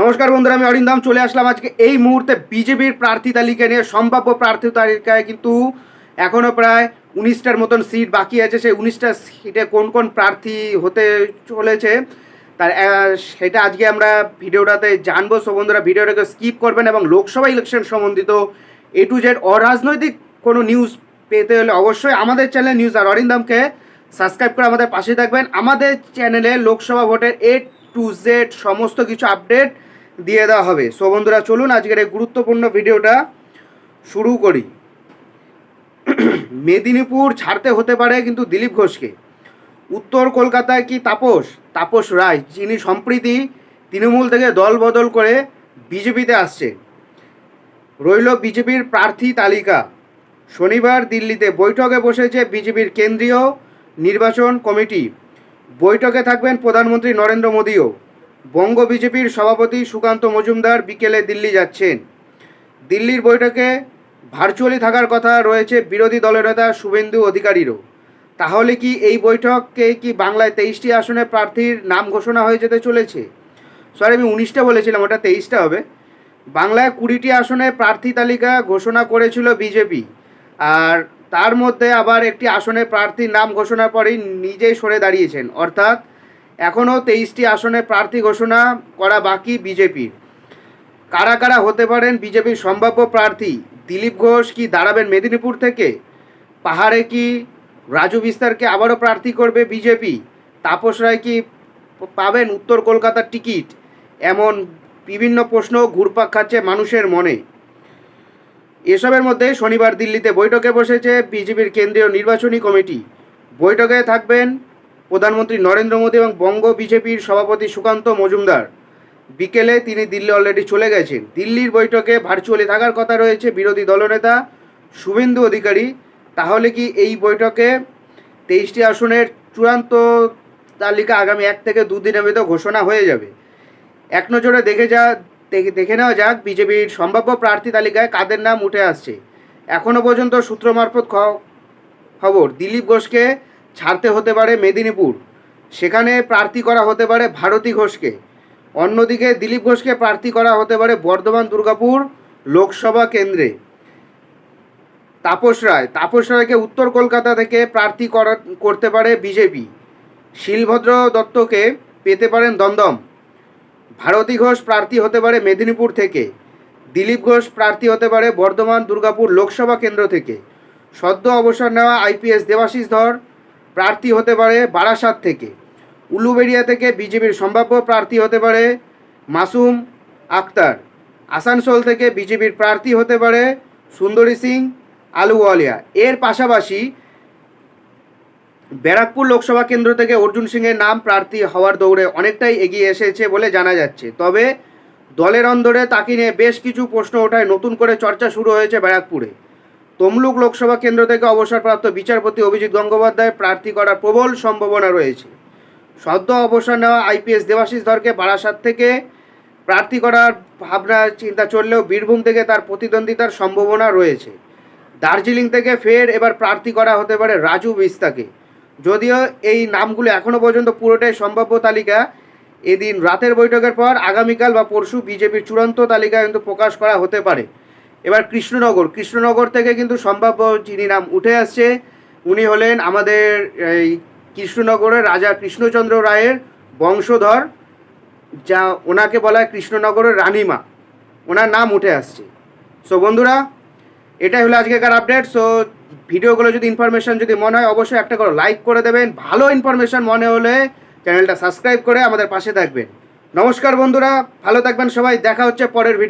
নমস্কার বন্ধুরা, আমি অরিন্দাম, চলে আসলাম আজকে এই মুহূর্তে বিজেপির প্রার্থী তালিকা নিয়ে, সম্ভাব্য প্রার্থী তালিকায় কিন্তু এখনও প্রায় উনিশটার মতন সিট বাকি আছে। সেই উনিশটা সিটে কোন কোন প্রার্থী হতে চলেছে, তার সেটা আজকে আমরা ভিডিওটাতে জানব। সো বন্ধুরা, ভিডিওটাকে স্কিপ করবেন এবং লোকসভা ইলেকশন সম্বন্ধিত এ টু জেড অরাজনৈতিক কোনো নিউজ পেতে হলে অবশ্যই আমাদের চ্যানেল নিউজ আর অরিন্দামকে সাবস্ক্রাইব করে আমাদের পাশে থাকবেন। আমাদের চ্যানেলে লোকসভা ভোটের এ টু জেড সমস্ত কিছু আপডেট দিয়ে দেওয়া হবে। সো বন্ধুরা, চলুন আজকের এই গুরুত্বপূর্ণ ভিডিওটা শুরু করি। মেদিনীপুর ছাড়তে হতে পারে কিন্তু দিলীপ ঘোষকে। উত্তর কলকাতায় কি তাপস? তাপস রায়, যিনি সম্প্রীতি তৃণমূল থেকে দল বদল করে বিজেপিতে আসছে। রইল বিজেপির প্রার্থী তালিকা। শনিবার দিল্লিতে বৈঠকে বসেছে বিজেপির কেন্দ্রীয় নির্বাচন কমিটি। বৈঠকে থাকবেন প্রধানমন্ত্রী নরেন্দ্র মোদীও। বঙ্গ বিজেপির সভাপতি সুকান্ত মজুমদার বিকেলে দিল্লি যাচ্ছেন। দিল্লির বৈঠকে ভার্চুয়ালি থাকার কথা রয়েছে বিরোধী দলের নেতা শুভেন্দু অধিকারীরও। তাহলে কি এই বৈঠকে কি বাংলায় তেইশটি আসনে প্রার্থীর নাম ঘোষণা হয়ে যেতে চলেছে? সরি আমি উনিশটা বলেছিলাম, ওটা তেইশটা হবে। বাংলায় কুড়িটি আসনে প্রার্থী তালিকা ঘোষণা করেছিল বিজেপি। আর তার মধ্যে আবার একটি আসনে প্রার্থীর নাম ঘোষণার পরেই নিজেই সরে দাঁড়িয়েছেন। অর্থাৎ এখনও তেইশটি আসনে প্রার্থী ঘোষণা করা বাকি বিজেপির। কারা কারা হতে পারেন বিজেপির সম্ভাব্য প্রার্থী? দিলীপ ঘোষ কি দাঁড়াবেন মেদিনীপুর থেকে? পাহাড়ে কি রাজু বিস্তারকে আবারও প্রার্থী করবে বিজেপি? তাপস রায় কি পাবেন উত্তর কলকাতার টিকিট? এমন বিভিন্ন প্রশ্ন ঘুরপাক খাচ্ছে মানুষের মনে। এসবের মধ্যে শনিবার দিল্লিতে বৈঠকে বসেছে বিজেপির কেন্দ্রীয় নির্বাচনী কমিটি। বৈঠকে থাকবেন প্রধানমন্ত্রী নরেন্দ্র মোদী এবং বঙ্গ বিজেপির সভাপতি সুকান্ত মজুমদার। বিকেলে তিনি দিল্লি অলরেডি চলে গেছেন। দিল্লির বৈঠকে ভার্চুয়ালি থাকার কথা রয়েছে বিরোধী দলনেতা শুভেন্দু অধিকারী। তাহলে কি এই বৈঠকে তেইশটি আসনের চূড়ান্ত তালিকা আগামী এক থেকে দুদিনের ভিতর ঘোষণা হয়ে যাবে? এক নজরে দেখে যা, দেখে নেওয়া যাক বিজেপির সম্ভাব্য প্রার্থী তালিকায় কাদের নাম উঠে আসছে। এখনও পর্যন্ত সূত্র মারফত খবর, দিলীপ ঘোষকে ছাড়তে হতে পারে মেদিনীপুর। সেখানে প্রার্থী করা হতে পারে ভারতী ঘোষকে। অন্যদিকে দিলীপ ঘোষকে প্রার্থী করা হতে পারে বর্ধমান দুর্গাপুর লোকসভা কেন্দ্রে। তাপস রায়। তাপস রায়কে উত্তর কলকাতা থেকে প্রার্থী করা, করতে পারে বিজেপি। শিলভদ্র দত্তকে পেতে পারেন দমদম। ভারতী ঘোষ প্রার্থী হতে পারে মেদিনীপুর থেকে। দিলীপ ঘোষ প্রার্থী হতে পারে বর্ধমান দুর্গাপুর লোকসভা কেন্দ্র থেকে। সদ্য অবসর নেওয়া আইপিএস দেবাশিস ধর। প্রার্থী হতে পারে বারাসাত থেকে। উলুবেড়িয়া থেকে বিজেপির সম্ভাব্য প্রার্থী হতে পারে মাসুম আক্তার আসানসোল থেকে বিজেপির প্রার্থী হতে পারে সুন্দরী সিং আলুওয়ালিয়া। এর পাশাপাশি ব্যারাকপুর লোকসভা কেন্দ্র থেকে অর্জুন সিংয়ের নাম প্রার্থী হওয়ার দৌড়ে অনেকটাই এগিয়ে এসেছে বলে জানা যাচ্ছে। তবে দলের অন্দরে তাকে নিয়ে বেশ কিছু প্রশ্ন ওঠায় নতুন করে চর্চা শুরু হয়েছে ব্যারাকপুরে। তমলুক লোকসভা কেন্দ্র থেকে অবসরপ্রাপ্ত বিচারপতি অভিজিৎ গঙ্গোপাধ্যায় প্রার্থী করার প্রবল সম্ভাবনা রয়েছে। সদ্য অবসর নেওয়া আইপিএস দেবাশিস ধরকে বারাসাত থেকে প্রার্থী করার ভাবনা, চিন্তা চললেও বীরভূম থেকে তার প্রতিদ্বন্দ্বিতার সম্ভাবনা রয়েছে। দার্জিলিং থেকে ফের এবার প্রার্থী করা হতে পারে রাজু বিস্তাকে। যদিও এই নামগুলো এখনও পর্যন্ত পুরোটাই সম্ভাব্য তালিকা। এদিন রাতের বৈঠকের পর আগামীকাল বা পরশু বিজেপির চূড়ান্ত তালিকা কিন্তু প্রকাশ করা হতে পারে। এবার কৃষ্ণনগর। কৃষ্ণনগর থেকে কিন্তু সম্ভাব্য যিনি নাম উঠে আসছে, উনি হলেন আমাদের এই কৃষ্ণনগরের রাজা কৃষ্ণচন্দ্র রায়ের বংশধর, যা ওনাকে বলা হয় কৃষ্ণনগরের রানীমা। ওনার নাম উঠে আসছে। সো বন্ধুরা, এটাই হলো আজকেকার আপডেট সো ভিডিওগুলো যদি ইনফরমেশন যদি মনে হয়, অবশ্যই একটা করে লাইক করে দেবেন। ভালো ইনফরমেশন মনে হলে চ্যানেলটা সাবস্ক্রাইব করে আমাদের পাশে থাকবেন। নমস্কার বন্ধুরা, ভালো থাকবেন সবাই। দেখা হচ্ছে পরের ভিডিও